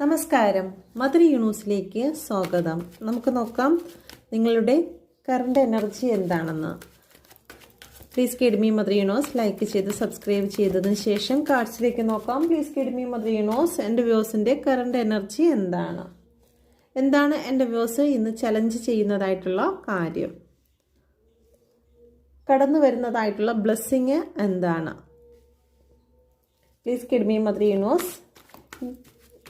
നമസ്കാരം. മദർ യൂണിവേഴ്സിലേക്ക് സ്വാഗതം. നമുക്ക് നോക്കാം നിങ്ങളുടെ കറണ്ട് എനർജി എന്താണെന്ന്. Please guide me mother universe like ചെയ്ത് സബ്സ്ക്രൈബ് ചെയ്തതിന് ശേഷം കാർഡ്സിലേക്ക് നോക്കാം. പ്ലീസ് കിഡ്മി മദർ യൂണോസ് എന്റെ വ്യൂസിന്റെ കറണ്ട് എനർജി എന്താണ്? എന്താണ് എന്റെ വ്യൂസ് ഇന്ന് ചലഞ്ച് ചെയ്യുന്നതായിട്ടുള്ള കാര്യം? കടന്നു വരുന്നതായിട്ടുള്ള ബ്ലെസ്സിങ് എന്താണ്? Please guide me mother universe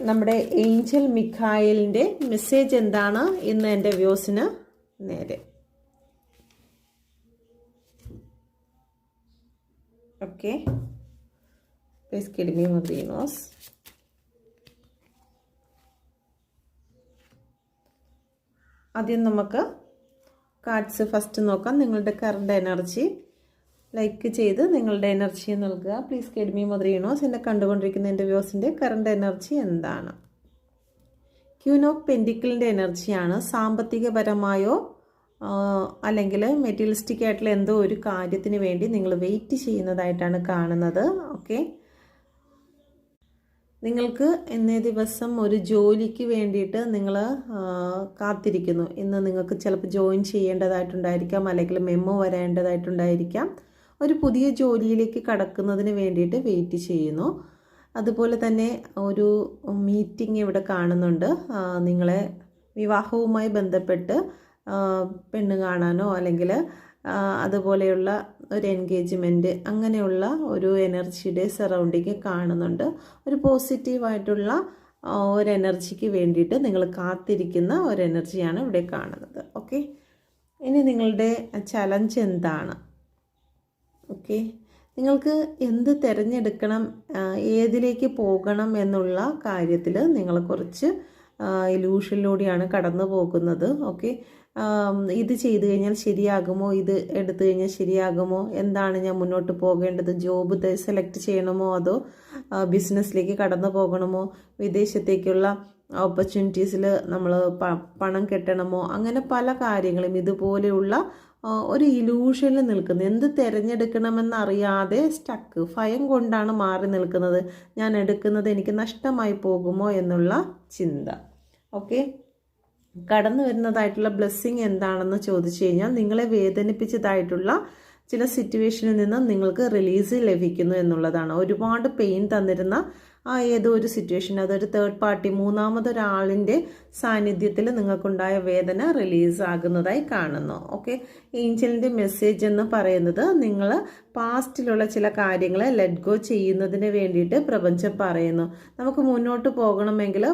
നമ്മുടെ ഏഞ്ചൽ മിഖായലിന്റെ മെസ്സേജ് എന്താണ് ഇന്ന് എന്റെ വ്യൂസിന് നേരെ. ഓക്കെ. പ്ലീസ് കിഡ്മി ആദ്യം നമുക്ക് കാർഡ്സ് ഫസ്റ്റ് നോക്കാം. നിങ്ങളുടെ കറണ്ട് എനർജി ലൈക്ക് ചെയ്ത് നിങ്ങളുടെ എനർജി നൽകുക. പ്ലീസ് കെഡ്മി മദർ യൂണോസ് എന്നെ കണ്ടുകൊണ്ടിരിക്കുന്ന എന്റെ വ്യൂസിന്റെ കറണ്ട് എനർജി എന്താണ്? ക്യൂൻ ഓഫ് പെൻഡിക്കിളിന്റെ എനർജിയാണ് സാമ്പത്തികപരമായോ അല്ലെങ്കിൽ മെറ്റീരിയലിസ്റ്റിക് ആയിട്ടുള്ള എന്തോ ഒരു കാര്യത്തിന് വേണ്ടി നിങ്ങൾ വെയിറ്റ് ചെയ്യുന്നതായിട്ടാണ് കാണുന്നത്. ഓക്കെ നിങ്ങൾക്ക് ഇന്നേ ദിവസം ഒരു ജോലിക്ക് വേണ്ടിയിട്ട് നിങ്ങൾ കാത്തിരിക്കുന്നു. ഇന്ന് നിങ്ങൾക്ക് ചിലപ്പോൾ ജോയിൻ ചെയ്യേണ്ടതായിട്ടുണ്ടായിരിക്കാം അല്ലെങ്കിൽ മെമ്മോ വരേണ്ടതായിട്ടുണ്ടായിരിക്കാം. ഒരു പുതിയ ജോലിയിലേക്ക് കടക്കുന്നതിന് വേണ്ടിയിട്ട് വെയിറ്റ് ചെയ്യുന്നു. അതുപോലെ തന്നെ ഒരു മീറ്റിംഗ് ഇവിടെ കാണുന്നുണ്ട്. നിങ്ങളെ വിവാഹവുമായി ബന്ധപ്പെട്ട് പെണ്ണ് കാണാനോ അല്ലെങ്കിൽ അതുപോലെയുള്ള ഒരു എൻഗേജ്മെന്റ് അങ്ങനെയുള്ള ഒരു എനർജിയുടെ സറൗണ്ടിങ് കാണുന്നുണ്ട്. ഒരു പോസിറ്റീവായിട്ടുള്ള ഒരു എനർജിക്ക് വേണ്ടിയിട്ട് നിങ്ങൾ കാത്തിരിക്കുന്ന ഒരു എനർജിയാണ് ഇവിടെ കാണുന്നത്. ഓക്കെ? ഇനി നിങ്ങളുടെ ചലഞ്ച് എന്താണ്? ഓക്കെ നിങ്ങൾക്ക് എന്ത് തിരഞ്ഞെടുക്കണം ഏതിലേക്ക് പോകണം എന്നുള്ള കാര്യത്തിൽ നിങ്ങൾ കുറച്ച് ഇലൂഷനിലൂടെയാണ് കടന്നു പോകുന്നത്. ഓക്കെ ഇത് ചെയ്തു കഴിഞ്ഞാൽ ശരിയാകുമോ? ഇത് എടുത്തു കഴിഞ്ഞാൽ ശരിയാകുമോ? എന്താണ് ഞാൻ മുന്നോട്ട് പോകേണ്ടത്? ജോബ് സെലക്ട് ചെയ്യണമോ? അതോ ബിസിനസ്സിലേക്ക് കടന്നു പോകണമോ? വിദേശത്തേക്കുള്ള ഓപ്പർച്യൂണിറ്റീസിൽ നമ്മൾ പണം കെട്ടണമോ? അങ്ങനെ പല കാര്യങ്ങളും ഇതുപോലെയുള്ള ഒരു ഇലൂഷനിൽ നിൽക്കുന്നത് എന്ത് തിരഞ്ഞെടുക്കണമെന്നറിയാതെ സ്റ്റക്ക് ഭയം കൊണ്ടാണ് മാറി നിൽക്കുന്നത്. ഞാൻ എടുക്കുന്നത് എനിക്ക് നഷ്ടമായി പോകുമോ എന്നുള്ള ചിന്ത. ഓക്കെ കടന്നു വരുന്നതായിട്ടുള്ള ബ്ലെസ്സിങ് എന്താണെന്ന് ചോദിച്ചു കഴിഞ്ഞാൽ നിങ്ങളെ വേദനിപ്പിച്ചതായിട്ടുള്ള ചില സിറ്റുവേഷനിൽ നിന്ന് നിങ്ങൾക്ക് റിലീസ് ലഭിക്കുന്നു എന്നുള്ളതാണ്. ഒരുപാട് പെയിൻ തന്നിരുന്ന ആ ഏതോ ഒരു സിറ്റുവേഷൻ അതൊരു തേർഡ് പാർട്ടി മൂന്നാമതൊരാളിന്റെ സാന്നിധ്യത്തിൽ നിങ്ങൾക്കുണ്ടായ വേദന റിലീസ് ആകുന്നതായി കാണുന്നു. ഓക്കെ ഏഞ്ചലിന്റെ മെസ്സേജ് എന്ന് പറയുന്നത് നിങ്ങൾ പാസ്റ്റിലുള്ള ചില കാര്യങ്ങളെ ലെറ്റ് ഗോ ചെയ്യുന്നതിന് വേണ്ടിയിട്ട് പ്രപഞ്ചം പറയുന്നു. നമുക്ക് മുന്നോട്ട് പോകണമെങ്കിൽ